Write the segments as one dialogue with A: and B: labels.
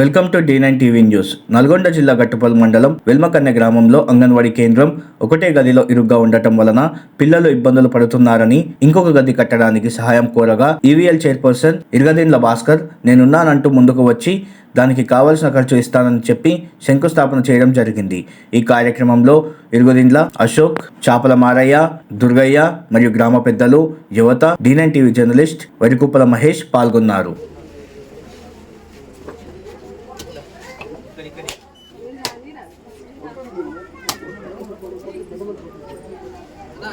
A: Welcome to D nine TV news. Nalgonda జిల్లా గట్టుపల్ మండలం వెల్మకన్నె గ్రామంలో అంగన్వాడీ కేంద్రం ఒకటే గదిలో ఇరుగ్గా ఉండటం వలన పిల్లలు ఇబ్బందులు పడుతున్నారని ఇంకొక గది కట్టడానికి సహాయం కోరగా ఈవీఎల్ చైర్పర్సన్ ఇరగదీన్ల భాస్కర్ నేనున్నానంటూ ముందుకు వచ్చి దానికి కావలసిన ఖర్చు ఇస్తానని చెప్పి శంకుస్థాపన చేయడం జరిగింది. ఈ కార్యక్రమంలో ఇరుగుదిండ్ల అశోక్ చాపల మారయ్య దుర్గయ్య మరియు గ్రామ పెద్దలు యువత D nine TV journalist Varikuppala Mahesh పాల్గొన్నారు.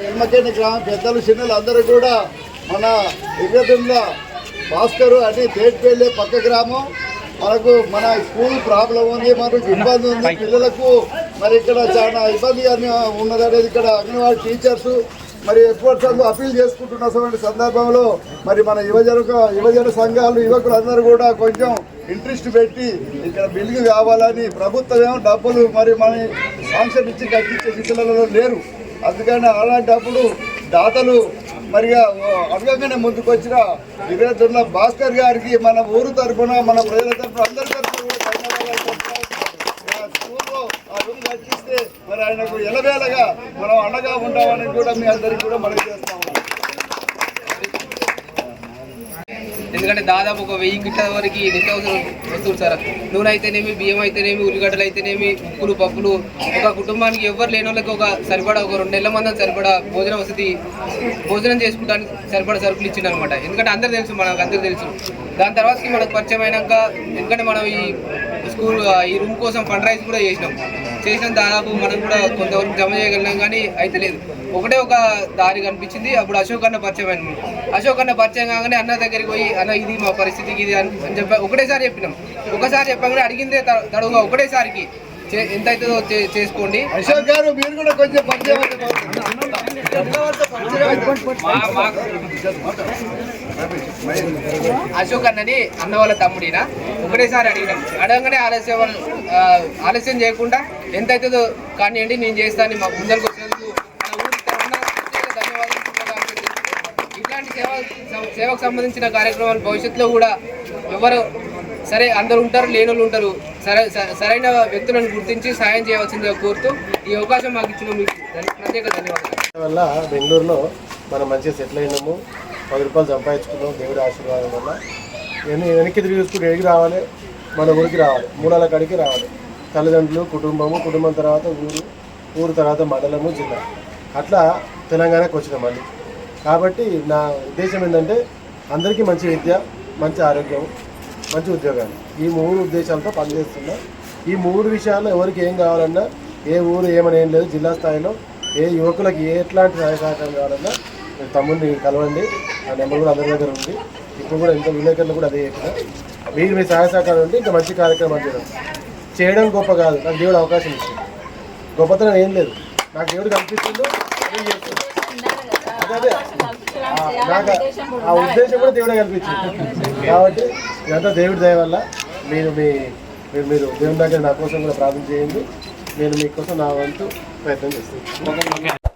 B: ఎల్మకేని గ్రామ పెద్దలు చిన్నలు అందరూ కూడా మన ఎగదుంల భాస్కర్ అని తేట్పేళ్ళే పక్క గ్రామం. మనకు మన స్కూల్ ప్రాబ్లం ఉంది మనకు ఇబ్బంది ఉంది. పిల్లలకు మరి ఇక్కడ చాలా ఇబ్బందిగా ఉన్నది అనేది ఇక్కడ అంగన్వాడీ టీచర్స్ మరి ఎప్పుడు అప్పీల్ చేసుకుంటున్న సందర్భంలో మరి మన యువజన యువజన సంఘాలు యువకులు అందరూ కూడా కొంచెం ఇంట్రెస్ట్ పెట్టి ఇక్కడ బిల్లు కావాలని ప్రభుత్వం ఏమో డబ్బులు మరి మన శాంక్షన్ ఇచ్చి కట్టించే స్థితిలో లేరు. అందుకని అలాంటప్పుడు దాతలు మరి అడగంగానే ముందుకు వచ్చిన వివేతున్న భాస్కర్ గారికి మన ఊరు తరఫున మన ప్రజల తరఫున అందరి తరఫున కూడా ధన్యవాదాలు చెప్తాం. ఆ స్కూల్లో ఆ మరి ఆయనకు ఎలవేలగా మనం అండగా ఉంటామని కూడా మీ అందరికీ కూడా మనం చేస్తాము
C: ఎందుకంటే దాదాపు ఒక వెయ్యి గిట్ల వరకు నిత్యావసర వస్తువులు సార్. నూనె అయితేనేమి బియ్యం అయితేనేమి ఉల్లిగడ్డలు అయితేనేమి ఉప్పులు పప్పులు. ఒక కుటుంబానికి ఎవరు లేని వాళ్ళకి ఒక సరిపడా ఒక రెండు నెలల మంది సరిపడా భోజన వసతి భోజనం చేసుకోవడానికి సరిపడా సరుకులు ఇచ్చింది అనమాట ఎందుకంటే అందరు తెలుసు మనకు అందరు తెలుసు. దాని తర్వాతకి మనకు పరిచయం అయినాక ఎందుకంటే మనం ఈ స్కూల్ ఈ రూమ్ కోసం ఫండ్ రైజ్ కూడా చేసినాం. చేసిన దాదాపు మనం కూడా కొంతవరకు జమ చేయగలిగినాం కానీ అయితే లేదు. ఒకటే ఒక దారి కనిపించింది. అప్పుడు అశోక్ అన్న పరిచయం అయింది. అశోక్ అన్న పరిచయం కాగానే అన్న దగ్గరికి పోయి అన్న ఇది మా పరిస్థితికి ఇది అని అని చెప్పి ఒకటేసారి చెప్పినాం. ఒకసారి చెప్పగానే అడిగిందే త- తడుగా ఒకటేసారికి ఎంత అవుతుందో చేసుకోండి
B: అశోక్ గారు మీరు కూడా కొంచెం.
C: మా- మా- అశోక్ అన్నని అన్న వాళ్ళ తమ్ముడినా ఒకటేసారి అడిగినాం అడగగానే ఆలస్యం ఆలస్యం చేయకుండా ఎంత అవుతుందో కానివ్వండి నేను చేస్తాను మాకు ముందరకు వచ్చినందుకు. ఇట్లాంటి సేవ సేవకు సంబంధించిన కార్యక్రమాలు భవిష్యత్తులో కూడా ఎవరు సరే అందరు ఉంటారు లేని వాళ్ళు ఉంటారు సరైన వ్యక్తులను గుర్తించి సాయం చేయవలసిందిగా కోరుతూ ఈ అవకాశం మాకు ఇచ్చిన మీకు ప్రత్యేక ధన్యవాదాలు.
D: వల్ల బెంగళూరులో మనం మంచిగా సెటిల్ అయినాము. పది రూపాయలు సంపాదించుకున్నాం దేవుడి ఆశీర్వాదం వల్ల. వెనక్కి తిరిగి చూసుకుంటే ఎడికి రావాలి మన ఊరికి రావాలి మూడాల కాడికి రావాలి. తల్లిదండ్రులు కుటుంబము కుటుంబం తర్వాత ఊరు ఊరు తర్వాత మండలము జిల్లా. అట్లా తెలంగాణకు వచ్చినాం మళ్ళీ. కాబట్టి నా ఉద్దేశం ఏంటంటే అందరికీ మంచి విద్య మంచి ఆరోగ్యం మంచి ఉద్యోగాలు. ఈ మూడు ఉద్దేశాలతో పనిచేస్తున్నా. ఈ మూడు విషయాల్లో ఎవరికి ఏం కావాలన్నా ఏ ఊరు ఏమని ఏం లేదు జిల్లా స్థాయిలో ఏ యువకులకు ఏ ఎట్లాంటి సహాయ సహకారం కావాలన్నా మీరు తమ్ముడిని కలవండి. ఆ నెంబర్ కూడా అందరి దగ్గర ఉంది. ఇప్పుడు కూడా ఇంకా విలేకరులు కూడా అదే చెప్పిన. మీరు మీ సహాయ సహకారం ఉంటే ఇంకా మంచి కార్యక్రమాలు చేయడం. చేయడం గొప్ప కాదు. నాకు దేవుడు అవకాశం ఇచ్చింది గొప్పతనం ఏం లేదు. నాకు దేవుడు కనిపిస్తుందో అదే నాకు ఆ ఉద్దేశం కూడా దేవుడే కల్పించింది కాబట్టి ఇదంతా దేవుడి దయ వల్ల మీరు మీ మీరు మీరు దేవుని దగ్గర నా కోసం కూడా ప్రార్థన చేయండి. నేను మీకోసం నా వంతు ప్రయత్నం చేస్తాను.